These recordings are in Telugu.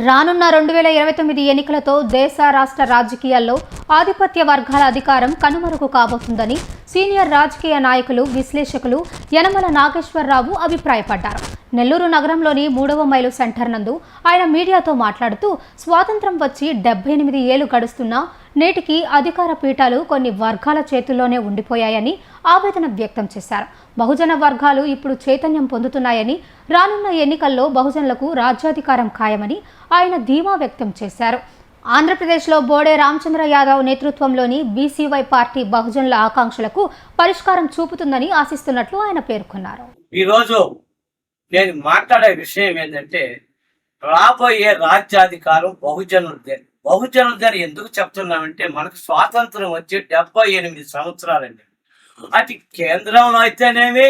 రానున్న రెండు వేల ఇరవై తొమ్మిది ఎన్నికలతో దేశ రాష్ట్ర రాజకీయాల్లో ఆధిపత్య వర్గాల అధికారం కనుమరుగు కాబోతుందని సీనియర్ రాజకీయ నాయకులు విశ్లేషకులు యనమల నాగేశ్వరరావు అభిప్రాయపడ్డారు. నెల్లూరు నగరంలోని మూడవ మైలు సెంటర్ నందు ఆయన మీడియాతో మాట్లాడుతూ స్వాతంత్రం వచ్చి డెబ్బై ఎనిమిది ఏళ్ళు గడుస్తున్నా నేటికి అధికార పీఠాలు కొన్ని వర్గాల చేతుల్లోనే ఉండిపోయాయని ఆవేదన వ్యక్తం చేశారు. బహుజన వర్గాలు ఇప్పుడు చైతన్యం పొందుతున్నాయని రానున్న ఎన్నికల్లో బహుజనులకు రాజ్యాధికారం ఖాయమని ఆయన ధీమా వ్యక్తం చేశారు. ఆంధ్రప్రదేశ్లో బోడే రామచంద్ర యాదవ్ నేతృత్వంలోని బీసీవై పార్టీ బహుజనుల ఆకాంక్షలకు పరిష్కారం చూపుతుందని ఆశిస్తున్నట్లు ఆయన పేర్కొన్నారు. ఈరోజు నేను మాట్లాడే విషయం ఏంటంటే రాబోయే రాజ్యాధికారం బహుజనులదే. బహుజనులదే ఎందుకు చెప్తున్నామంటే మనకు స్వాతంత్రం వచ్చి డెబ్బై ఎనిమిది సంవత్సరాలండి. అది కేంద్రంలో అయితేనేమి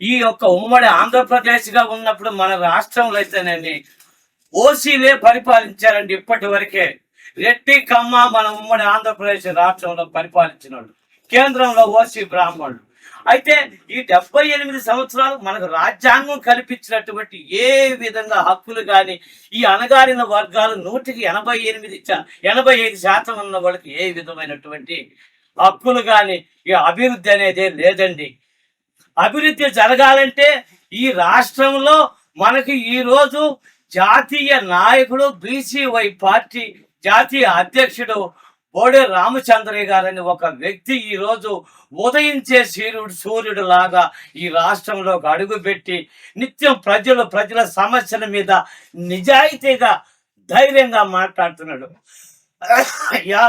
ఈ యొక్క ఉమ్మడి ఆంధ్రప్రదేశ్గా ఉన్నప్పుడు మన రాష్ట్రంలో అయితేనేమి ఓసీలే పరిపాలించారండి ఇప్పటి వరకే. రెడ్డి కమ్మ మన ఉమ్మడి ఆంధ్రప్రదేశ్ రాష్ట్రంలో పరిపాలించిన వాళ్ళు కేంద్రంలో ఓసీ బ్రాహ్మణులు. అయితే ఈ డెబ్బై ఎనిమిది సంవత్సరాలు మనకు రాజ్యాంగం కల్పించినటువంటి ఏ విధంగా హక్కులు కానీ ఈ అణగారిన వర్గాలు నూటికి ఎనభై ఎనిమిది ఎనభై ఐదు శాతం ఉన్న వాళ్ళకి ఏ విధమైనటువంటి హక్కులు కానీ ఈ అభివృద్ధి అనేది లేదండి. అభివృద్ధి జరగాలంటే ఈ రాష్ట్రంలో మనకి ఈరోజు జాతీయ నాయకుడు బీసీవై పార్టీ జాతీయ అధ్యక్షుడు బోడే రామచంద్రయ్య గారని ఒక వ్యక్తి ఈరోజు ఉదయించే సూర్యుడు సూర్యుడు లాగా ఈ రాష్ట్రంలోకి అడుగుపెట్టి నిత్యం ప్రజలు ప్రజల సమస్యల మీద నిజాయితీగా ధైర్యంగా మాట్లాడుతున్నాడు. అయ్యా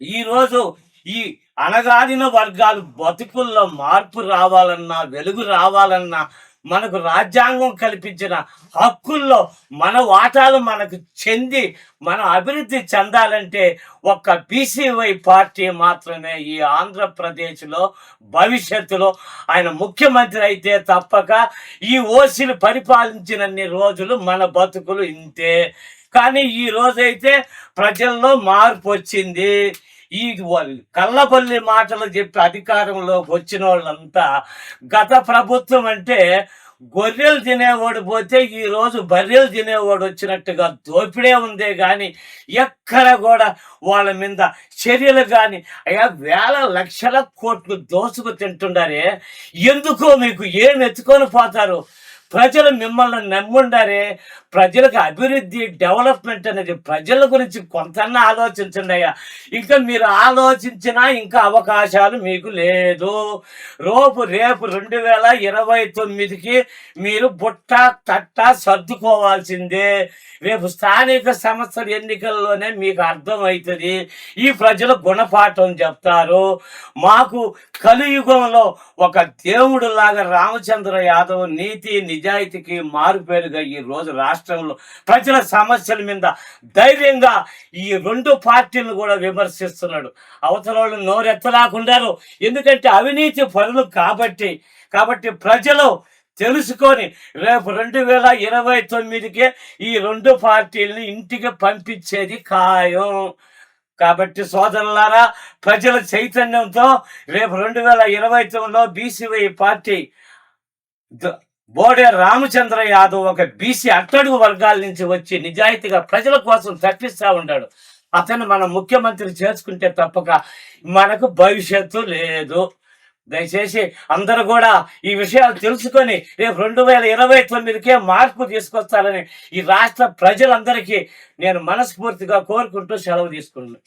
ఈరోజు ఈ అణగారిన వర్గాలు బతుకుల్లో మార్పు రావాలన్నా వెలుగు రావాలన్నా మనకు రాజ్యాంగం కల్పించిన హక్కుల్లో మన వాటాలు మనకు చెంది మనం అభివృద్ధి చెందాలంటే ఒక్క బీసీవై పార్టీ మాత్రమే ఈ ఆంధ్రప్రదేశ్లో భవిష్యత్తులో ఆయన ముఖ్యమంత్రి అయితే తప్పక ఈ ఓసీలు పరిపాలించినన్ని రోజులు మన బతుకులు ఇంతే. కానీ ఈ రోజైతే ప్రజల్లో మార్పు వచ్చింది. ఈ కళ్ళపల్లి మాటలు చెప్పి అధికారంలోకి వచ్చిన వాళ్ళంతా గత ప్రభుత్వం అంటే గొర్రెలు తినేవాడు పోతే ఈరోజు బర్రెలు తినేవాడు వచ్చినట్టుగా దోపిడే ఉందే కానీ ఎక్కడ కూడా వాళ్ళ మీద చర్యలు కానీ అయ్యా వేల లక్షల కోట్లు దోసుకు తింటుండారే ఎందుకో మీకు ఏం ఎత్తుకొని పోతారు? ప్రజలు మిమ్మల్ని నమ్ముండారే ప్రజలకు అభివృద్ధి డెవలప్మెంట్ అనేది ప్రజల గురించి కొంతన్నా ఆలోచించండి అయ్యా. ఇంకా మీరు ఆలోచించినా ఇంకా అవకాశాలు మీకు లేదు. రేపు రేపు రెండు వేల ఇరవై తొమ్మిదికి మీరు బుట్ట తట్ట సర్దుకోవాల్సిందే. రేపు స్థానిక సంస్థల ఎన్నికల్లోనే మీకు అర్థమవుతుంది. ఈ ప్రజలు గుణపాఠం చెప్తారు. మాకు కలియుగంలో ఒక దేవుడు లాగా రామచంద్ర యాదవ్ నీతి నిజాయితీకి మారుపేరుగా ఈ రోజు రాష్ట్రంలో ప్రజల సమస్యల మీద ధైర్యంగా ఈ రెండు పార్టీలను కూడా విమర్శిస్తున్నాడు. అవతల వాళ్ళు నోరెత్తలాకుండారు. ఎందుకంటే అవినీతి పనులు కాబట్టి కాబట్టి ప్రజలు తెలుసుకొని రేపు రెండు వేల ఇరవై తొమ్మిదికే ఈ రెండు పార్టీలని ఇంటికి పంపించేది ఖాయం. కాబట్టి సోదరులారా ప్రజల చైతన్యంతో రేపు రెండు వేల ఇరవై తొమ్మిదిలో బీసీవై పార్టీ బోడే రామచంద్ర యాదవ్ ఒక బీసీ అట్టడుగు వర్గాల నుంచి వచ్చి నిజాయితీగా ప్రజల కోసం తప్పిస్తూ ఉంటాడు అతను మన ముఖ్యమంత్రి చేసుకుంటే తప్పక మనకు భవిష్యత్తు లేదు. దయచేసి అందరూ కూడా ఈ విషయాలు తెలుసుకొని రేపు రెండు వేల ఇరవై తొమ్మిదికే మార్పు తీసుకొస్తారని ఈ రాష్ట్ర ప్రజలందరికీ నేను మనస్ఫూర్తిగా కోరుకుంటూ సెలవు తీసుకున్నాను